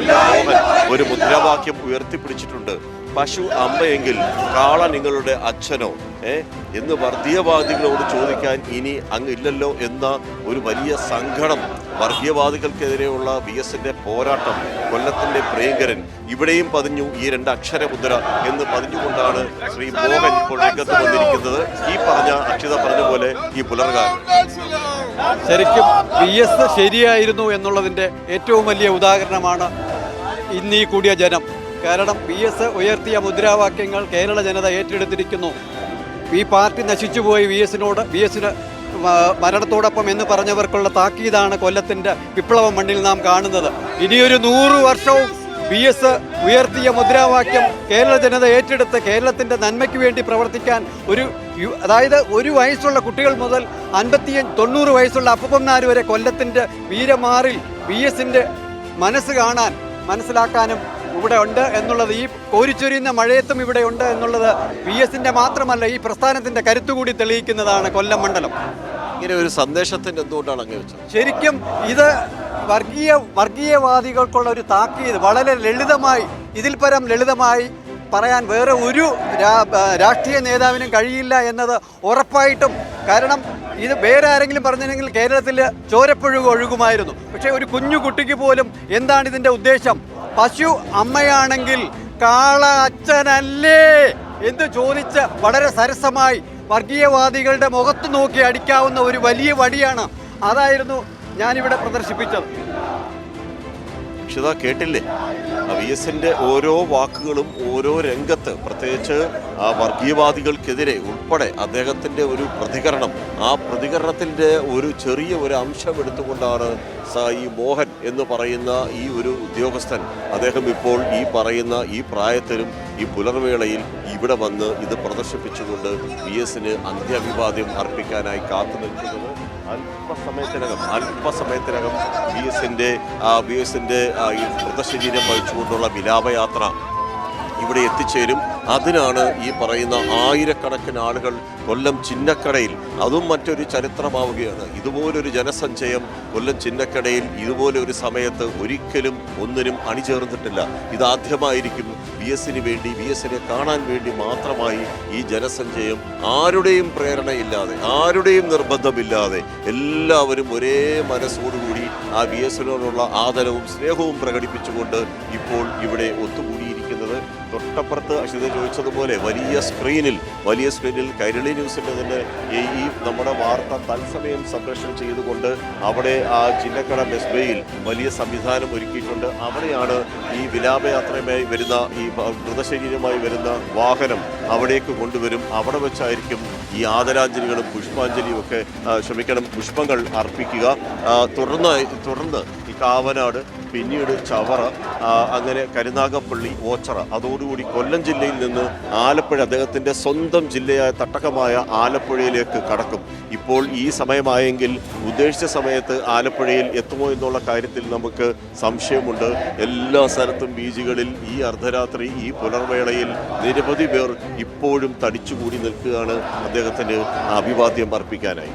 മോഹൻ ഒരു മുദ്രാവാക്യം ഉയർത്തിപ്പിടിച്ചിട്ടുണ്ട്. പശു അമ്മയെങ്കിൽ കാള നിങ്ങളുടെ അച്ഛനോ? ഏ? എന്ന് വർഗീയവാദികളോട് ചോദിക്കാൻ ഇനി അങ്ങ് ഇല്ലല്ലോ എന്ന ഒരു വലിയ സങ്കടം. വർഗീയവാദികൾക്കെതിരെയുള്ള വി എസിന്റെ പോരാട്ടം കൊല്ലത്തിന്റെ പ്രിയങ്കരൻ ഇവിടെയും പതിഞ്ഞു ഈ രണ്ട് അക്ഷര മുദ്ര എന്ന് പതിഞ്ഞുകൊണ്ടാണ് ശ്രീ മോഹൻ ഇപ്പോൾ രംഗത്ത് വന്നിരിക്കുന്നത്. ഈ പറഞ്ഞ അക്ഷിത പറഞ്ഞ പോലെ ഈ പുലർകാലം. ശരിക്കും വി എസ് ശരിയായിരുന്നു എന്നുള്ളതിന്റെ ഏറ്റവും വലിയ ഉദാഹരണമാണ് ഇന്നീ കൂടിയ ജനം. കാരണം പി എസ് ഉയർത്തിയ മുദ്രാവാക്യങ്ങൾ കേരള ജനത ഏറ്റെടുത്തിരിക്കുന്നു. ഈ പാർട്ടി നശിച്ചുപോയി വി എസിനോട് വി എസിന് മരണത്തോടൊപ്പം എന്ന് പറഞ്ഞവർക്കുള്ള താക്കീതാണ് കൊല്ലത്തിന്റെ വിപ്ലവ മണ്ണിൽ നാം കാണുന്നത്. ഇനിയൊരു നൂറ് വർഷവും വി എസ് ഉയർത്തിയ മുദ്രാവാക്യം കേരള ജനത ഏറ്റെടുത്ത് കേരളത്തിന്റെ നന്മയ്ക്ക് വേണ്ടി പ്രവർത്തിക്കാൻ ഒരു അതായത് ഒരു വയസ്സുള്ള കുട്ടികൾ മുതൽ അൻപത്തി തൊണ്ണൂറ് വയസ്സുള്ള അപ്പുപ്പന്മാർ വരെ കൊല്ലത്തിന്റെ വീരമാറിൽ വി എസിന്റെ മനസ്സ് കാണാൻ മനസ്സിലാക്കാനും ഇവിടെ ഉണ്ട് എന്നുള്ളത് ഈ കോരിച്ചൊരിയുന്ന മഴയത്തും ഇവിടെ ഉണ്ട് എന്നുള്ളത് വി എസിന്റെ മാത്രമല്ല ഈ പ്രസ്ഥാനത്തിന്റെ കരുത്തുകൂടി തെളിയിക്കുന്നതാണ് കൊല്ലം മണ്ഡലം. ഇങ്ങനെ ഒരു സന്ദേശത്തിന്റെ എന്തുകൊണ്ടാണ് അങ്ങനെ വെച്ചത്? ശരിക്കും ഇത് വർഗീയ വർഗീയവാദികൾക്കുള്ള ഒരു താക്കീത് വളരെ ലളിതമായി ഇതിൽ പരം ലളിതമായി പറയാൻ വേറെ ഒരു രാഷ്ട്രീയ നേതാവിനും കഴിയില്ല എന്നത് ഉറപ്പായിട്ടും. കാരണം ഇത് വേറെ ആരെങ്കിലും പറഞ്ഞിരുന്നെങ്കിൽ കേരളത്തിൽ ചോരപ്പുഴു ഒഴുകുമായിരുന്നു. പക്ഷേ ഒരു കുഞ്ഞു കുട്ടിക്ക് പോലും എന്താണ് ഇതിന്റെ ഉദ്ദേശം? പശു അമ്മയാണെങ്കിൽ കാള അച്ഛനല്ലേ എന്ന് ചോദിച്ച് വളരെ സരസമായി വർഗീയവാദികളുടെ മുഖത്ത് നോക്കി അടിക്കാവുന്ന ഒരു വലിയ വടിയാണ്. അതായിരുന്നു ഞാനിവിടെ പ്രദർശിപ്പിച്ചത്. അക്ഷിത കേട്ടില്ലേ? വി എസിന്റെ ഓരോ വാക്കുകളും ഓരോ രംഗത്ത് പ്രത്യേകിച്ച് ആ വർഗീയവാദികൾക്കെതിരെ ഉൾപ്പെടെ അദ്ദേഹത്തിന്റെ ഒരു പ്രതികരണം ആ പ്രതികരണത്തിന്റെ ഒരു ചെറിയ ഒരു അംശം എടുത്തുകൊണ്ടാണ് ഈ മോഹൻ എന്ന് പറയുന്ന ഈ ഒരു ഉദ്യോഗസ്ഥൻ അദ്ദേഹം ഇപ്പോൾ ഈ പറയുന്ന ഈ പ്രായത്തിലും ഈ പുലർവേളയിൽ ഇവിടെ വന്ന് ഇത് പ്രദർശിപ്പിച്ചുകൊണ്ട് വി എസിന് അന്ത്യാഭിവാദ്യം അർപ്പിക്കാനായി കാത്തു നിൽക്കുന്നത് അല്പസമയത്തിനകം അല്പസമയത്തിനകം ബി എസിന്റെ ബി എസിന്റെ ഈ മൃതശരീരം വഹിച്ചുകൊണ്ടുള്ള വിലാപയാത്ര ഇവിടെ എത്തിച്ചേരും. അതിനാണ് ഈ പറയുന്ന ആയിരക്കണക്കിന് ആളുകൾ കൊല്ലം ചിന്നക്കടയിൽ. അതും മറ്റൊരു ചരിത്രമാവുകയാണ്. ഇതുപോലൊരു ജനസഞ്ചയം കൊല്ലം ചിന്നക്കടയിൽ ഇതുപോലെ ഒരു സമയത്ത് ഒരിക്കലും ഒന്നിനും അണിചേർന്നിട്ടില്ല. ഇതാദ്യമായിരിക്കും വി എസിന് വേണ്ടി വി എസിനെ കാണാൻ വേണ്ടി മാത്രമായി ഈ ജനസഞ്ചയം ആരുടെയും പ്രേരണയില്ലാതെ ആരുടെയും നിർബന്ധമില്ലാതെ എല്ലാവരും ഒരേ മനസ്സോടുകൂടി ആ വി എസിനോടുള്ള ആദരവും സ്നേഹവും പ്രകടിപ്പിച്ചുകൊണ്ട് ഇപ്പോൾ ഇവിടെ ഒത്തുകൂടിയിരിക്കുന്നത് തൊട്ടപ്പുറത്ത് അശ്വിത ചോദിച്ചതുപോലെ വലിയ സ്ക്രീനിൽ വലിയ സ്ക്രീനിൽ കൈരളി ന്യൂസിന്റെ തന്നെ ഈ നമ്മുടെ വാർത്ത തത്സമയം സംപ്രേഷണം ചെയ്തുകൊണ്ട് അവിടെ ആ ചിന്നക്കട ബെസ്ബയിൽ വലിയ സംവിധാനം ഒരുക്കിയിട്ടുണ്ട്. അവിടെയാണ് ഈ വിലാപയാത്രയുമായി വരുന്ന ഈ മൃതശരീരമായി വരുന്ന വാഹനം അവിടേക്ക് കൊണ്ടുവരും. അവിടെ വെച്ചായിരിക്കും ഈ ആദരാഞ്ജലികളും പുഷ്പാഞ്ജലിയും ഒക്കെ ക്ഷമിക്കണം പുഷ്പങ്ങൾ അർപ്പിക്കുക. തുടർന്ന് തുടർന്ന് ഈ കാവനാട് പിന്നീട് ചവറ അങ്ങനെ കരുനാഗപ്പള്ളി ഓച്ചറ അതോടുകൂടി കൊല്ലം ജില്ലയിൽ നിന്ന് ആലപ്പുഴ അദ്ദേഹത്തിന്റെ സ്വന്തം ജില്ലയായ തട്ടകമായ ആലപ്പുഴയിലേക്ക് കടക്കും. ഇപ്പോൾ ഈ സമയമായെങ്കിൽ ഉദ്ദേശിച്ച സമയത്ത് ആലപ്പുഴയിൽ എത്തുമോ എന്നുള്ള കാര്യത്തിൽ നമുക്ക് സംശയമുണ്ട്. എല്ലാ സ്ഥലത്തും ബീച്ചുകളിൽ ഈ അർദ്ധരാത്രി ഈ പുലർവേളയിൽ നിരവധി പേർ ഇപ്പോഴും തടിച്ചുകൂടി നിൽക്കുകയാണ് അദ്ദേഹത്തിന് അഭിവാദ്യം അർപ്പിക്കാനായി.